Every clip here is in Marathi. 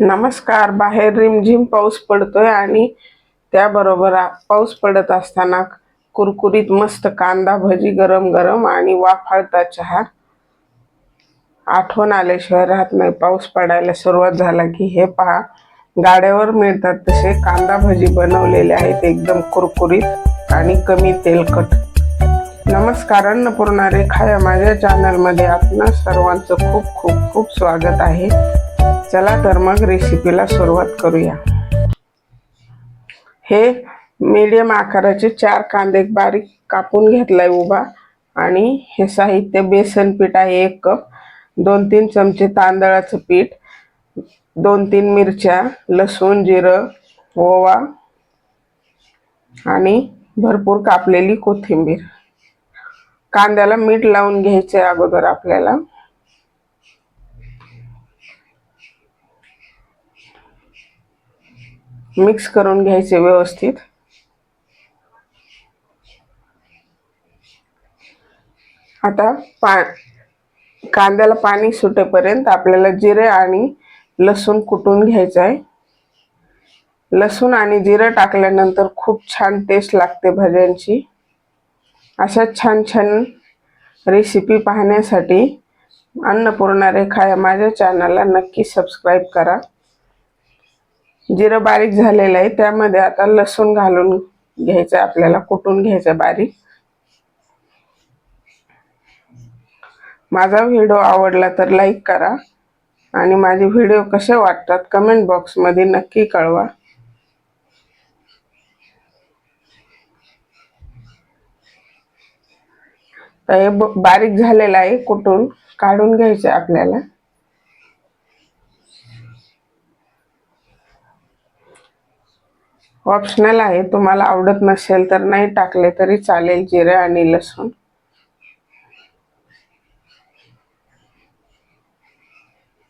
नमस्कार बाहेर रिमझिम पाऊस पडतोय आणि त्याबरोबर आ- पाऊस पडत असताना कुरकुरीत मस्त कांदा भजी गरम गरम आणि वाफाळता चहा. आठवण आल्याशिवाय राहत नाही पाऊस पडायला सुरुवात झाला की हे पहा गाड्यावर मिळतात तसे कांदा भजी बनवलेले आहेत एकदम कुरकुरीत आणि कमी तेलकट. नमस्कार अन्नपूर्णा रेखा या माझ्या चॅनलमध्ये आपणा सर्वांचं खूप खूप खूप स्वागत आहे. चला तर मग रेसिपीला सुरुवात करूया. हे मीडियम आकाराचे चार कांदे बारीक कापून घेतलाय उभा. आणि हे साहित्य बेसन पीठ आहे एक कप. दोन तीन चमचे तांदळाचं पीठ. दोन तीन मिरच्या लसूण जिरं ओवा. आणि भरपूर कापलेली कोथिंबीर. कांद्याला मीठ लावून घ्यायचे अगोदर आपल्याला. मिक्स करून घ्यायचे व्यवस्थित. आता पा कांद्याला पाणी सुटेपर्यंत आपल्याला जिरे आणि लसूण कुटून घ्यायचं आहे लसूण आणि जिरं टाकल्यानंतर खूप छान टेस्ट लागते भाज्यांची. अशा छान छान रेसिपी पाहण्यासाठी अन्नपूर्णा रेखा या माझ्या चॅनलला नक्की सबस्क्राईब करा. जिरं बारीक झालेलं आहे त्यामध्ये आता लसूण घालून घ्यायचं आहे आपल्याला कुटून घ्यायचं आहे बारीक. माझा व्हिडिओ आवडला तर लाईक करा आणि माझे व्हिडिओ कसे वाटतात कमेंट बॉक्समध्ये नक्की कळवा. तर हे ब- बारीक झालेलं आहे कुटून काढून घ्यायचं आहे आपल्याला. ऑप्शनल आहे. तुम्हाला आवडत नसेल तर नाही टाकले तरी चालेल जिरे आणि लसूण.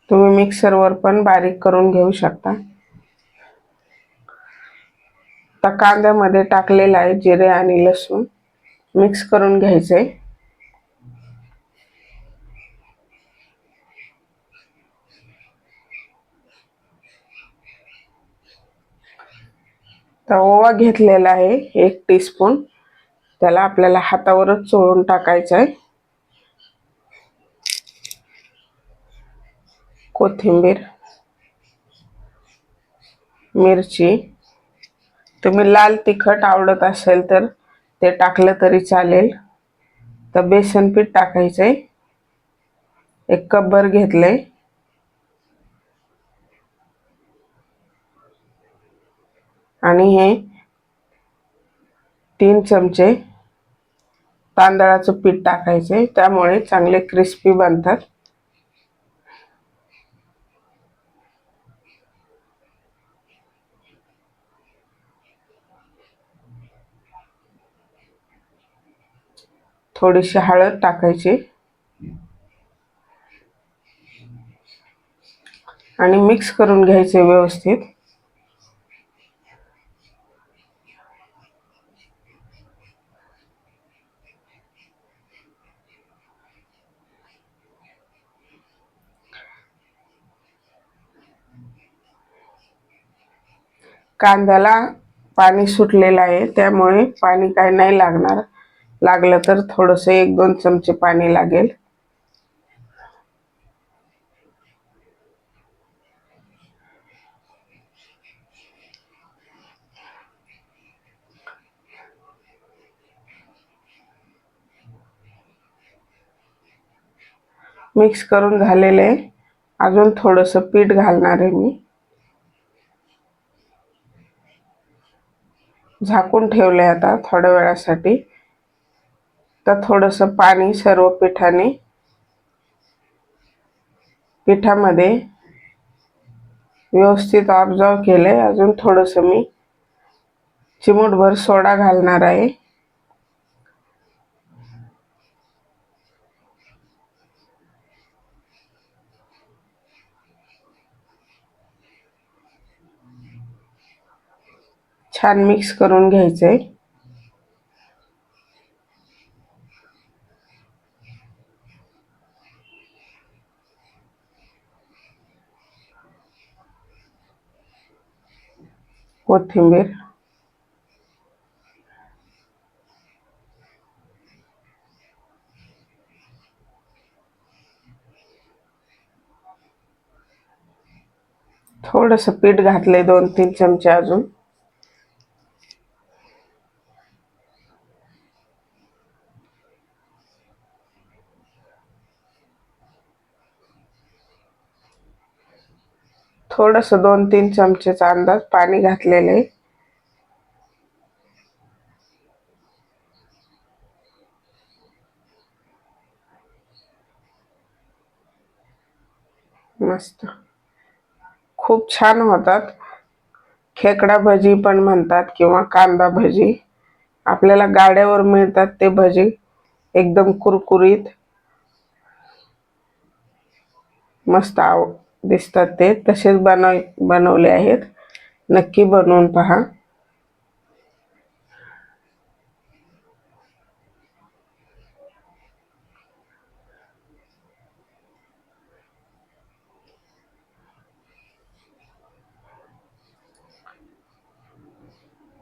तुम्ही मिक्सरवर पण बारीक करून घेऊ शकता. आता कांद्यामध्ये टाकलेलं आहे जिरे आणि लसूण. मिक्स करून घ्यायचे. तर ओवा घेतलेला आहे एक टीस्पून त्याला आपल्याला हातावरच चोळून टाकायचं आहे. कोथिंबीर मिरची. तुम्ही लाल तिखट आवडत असेल तर ते टाकलं तरी चालेल. तर बेसन पीठ टाकायचं आहे एक कपभर आहे आणि हे तीन चमचे तांदळाचं पीठ टाकायचे. त्यामुळे चांगले क्रिस्पी बनतात. थोडीशी हळद टाकायची. आणि मिक्स करून घ्यायचे व्यवस्थित. कांद्याला पाणी सुटलेलं आहे त्यामुळे पाणी काही नाही लागणार. लागलं तर थोडंसं एक दोन चमचे पाणी लागेल. मिक्स करून झालेलं आहे. अजून थोडंसं पीठ घालणार आहे मी. झाकून ठेवलंय आता थोड्या वेळासाठी. तर थोडंसं पाणी सर्व पिठाने पिठामध्ये व्यवस्थित ऑब्झर्व आहे अजून थोडंसं मी चिमूटभर सोडा घालणार आहे. छान मिक्स करून घ्यायचं आहे कोथिंबीर. थोडस पीठ घातलंय दोन तीन चमचे अजून. थोडस दोन तीन चमचेचा अंदाज पाणी घातलेलं. आहे मस्त. खूप छान होतात. खेकडा भजी पण म्हणतात किंवा कांदा भजी. आपल्याला गाड्यावर मिळतात ते भजी. एकदम कुरकुरीत. मस्त आव दिसतात ते. तसेच बनव बनवले आहेत. नक्की बनवून पहा.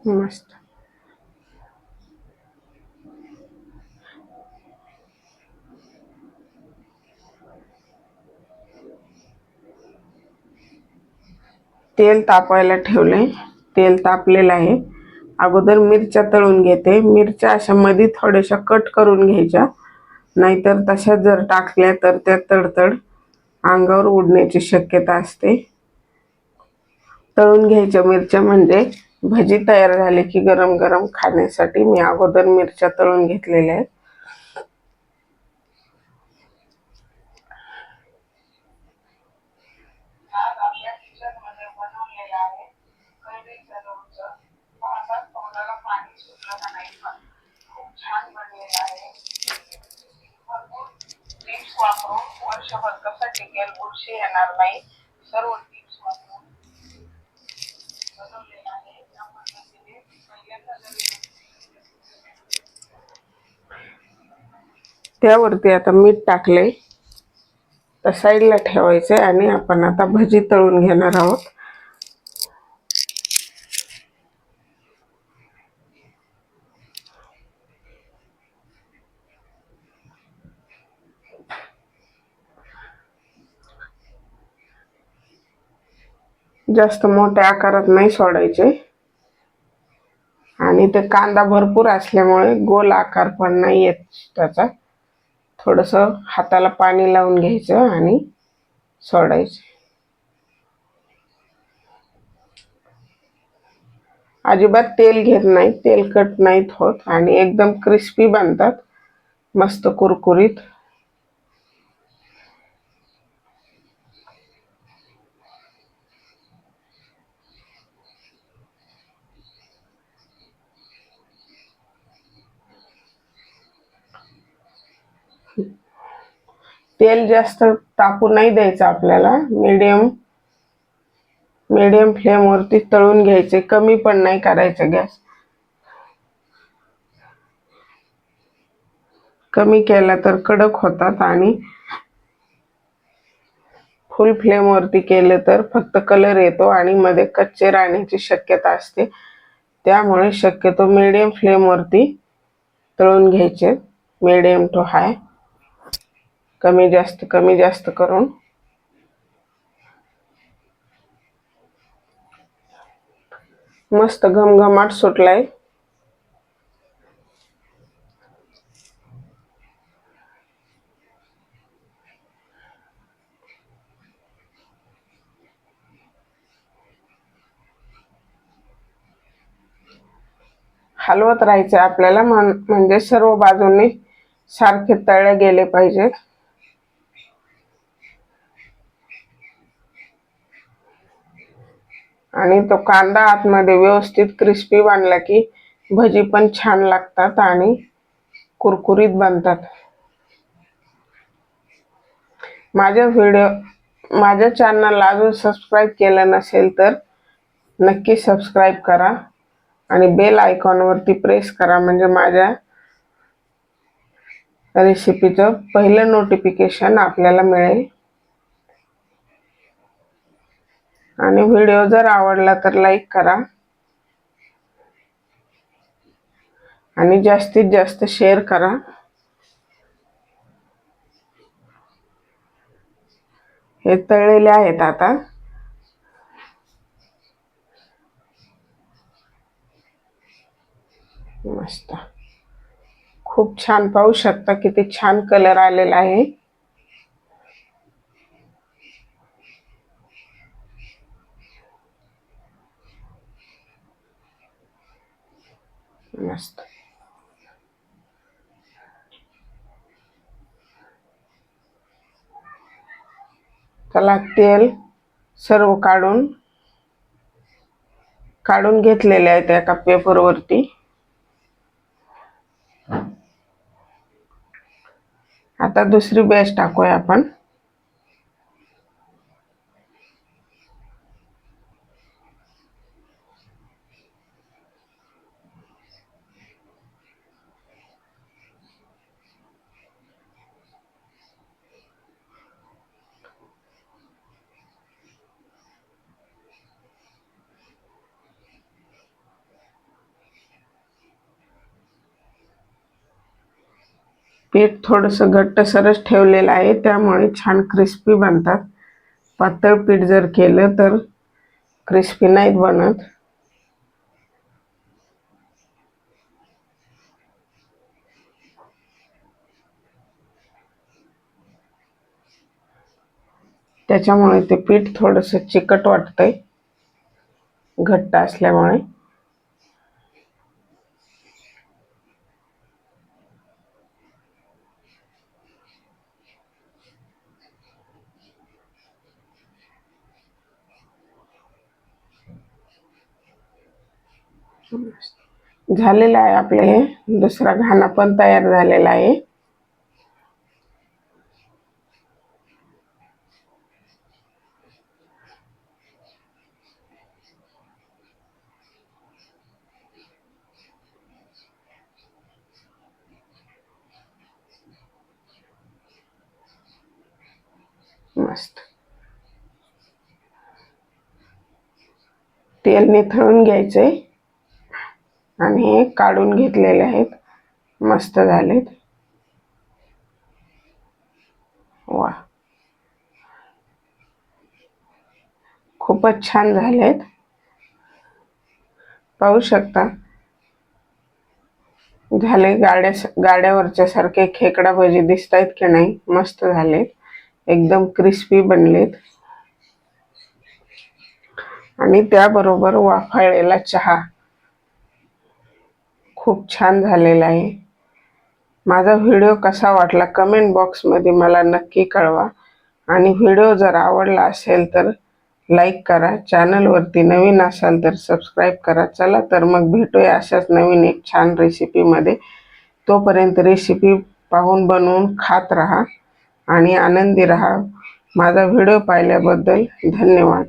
मस्त. तेल तापायला ठेवले तेल तापलेलं आहे. अगोदर मिरच्या तळून घेते. मिरच्या अशा मध्ये थोड्याशा कट करून घ्यायच्या. नाहीतर तशा जर टाकल्या तर त्या तडतड अंगावर उडण्याची शक्यता असते. तळून घ्यायच्या मिरच्या म्हणजे भजी तयार झाली की गरम गरम खाण्यासाठी मी अगोदर मिरच्या तळून घेतलेल्या आहेत आज आपल्या किचनमध्ये बनवलेलं आहे कैरीचं लोणचं पाहतात तोंडाला पाणी सुटलं का नाही पण खूप छान बनलेलं आहे भरपूर टिप्स वापरून वर्षभर कसं टिकेल बुरशी येणार नाही सर्व टिप्स मधून बनवलेलं आहे. त्या पद्धतीने पहिल्यांदा जरी त्यावरती आता मीठ टाकले. तर साईडला ठेवायचे आणि आपण आता भजी तळून घेणार आहोत. जास्त मोठ्या आकारात नाही सोडायचे. आणि ते कांदा भरपूर असल्यामुळे गोल आकार पण नाही येत त्याचा. थोडंसं हाताला पाणी लावून घ्यायचं आणि सोडायचे. अजिबात तेल घेत नाही तेलकट नाहीत होत आणि एकदम क्रिस्पी बनतात. मस्त कुरकुरीत. तेल जास्त तापू नाही द्यायचं आपल्याला. मीडियम मीडियम फ्लेमवरती तळून घ्यायचे. कमी पण नाही करायचं गॅस. कमी केला तर कडक होतात आणि फुल फ्लेमवरती केलं तर फक्त कलर येतो आणि मध्ये कच्चे राहण्याची शक्यता असते. त्यामुळे शक्यतो मीडियम फ्लेमवरती तळून घ्यायचे. मीडियम टू हाय कमी जास्त कमी जास्त करून. मस्त घमघमाट सुटलाय. हलवत राहायचं आपल्याला म्हणजे सर्व बाजूंनी सारखे तळले गेले पाहिजेत. आणि तो कांदा आतमध्ये व्यवस्थित क्रिस्पी बनला की भजी पण छान लागतात आणि कुरकुरीत बनतात. माझ्या व्हिडिओ माझ्या चॅनलला अजून सबस्क्राईब केलं नसेल तर नक्की सबस्क्राईब करा आणि बेल आयकॉनवरती प्रेस करा म्हणजे माझ्या रेसिपीचं पहिलं नोटिफिकेशन आपल्याला मिळेल. आणि व्हिडिओ जर आवडला तर लाईक करा. आणि जास्तीत जास्त शेअर करा. हे तळलेले आहेत आता. मस्त. खूप छान पाहू शकता किती छान कलर आलेला आहे. मस्त त्याला तेल सर्व काढून काढून घेतलेले आहेत एका पेपरवरती आता दुसरी बॅच टाकूया आपण. पीठ थोडंसं घट्टसरच ठेवलेलं आहे त्यामुळे छान क्रिस्पी बनतात. पातळ पीठ जर केलं तर क्रिस्पी नाहीत बनत. त्याच्यामुळे ते पीठ थोडंसं चिकट वाटतंय घट्ट असल्यामुळे. झालेलं आहे आपलं हे. दुसरा घाणा पण तयार झालेला आहे. मस्त. तेल निथळून घ्यायचंय. आणि हे काढून घेतलेले आहेत. मस्त झालेत. वा. खूपच छान झालेत. पाहू शकता. झाले गाड्या गाड्यावरच्या सारखे खेकडा भजी दिसत आहेत की नाही? मस्त झालेत. एकदम क्रिस्पी बनलेत. आणि त्याबरोबर वाफाळलेला चहा. खूप छान झालेला आहे. माझा व्हिडिओ कसा वाटला कमेंट बॉक्समध्ये मला नक्की कळवा. आणि व्हिडिओ जर आवडला असेल तर लाईक करा. चॅनलवरती नवीन असाल तर सबस्क्राईब करा. चला तर मग भेटूया अशाच नवीन एक छान रेसिपीमध्ये. तोपर्यंत रेसिपी पाहून बनवून खात राहा आणि आनंदी राहा. माझा व्हिडिओ पाहिल्याबद्दल धन्यवाद.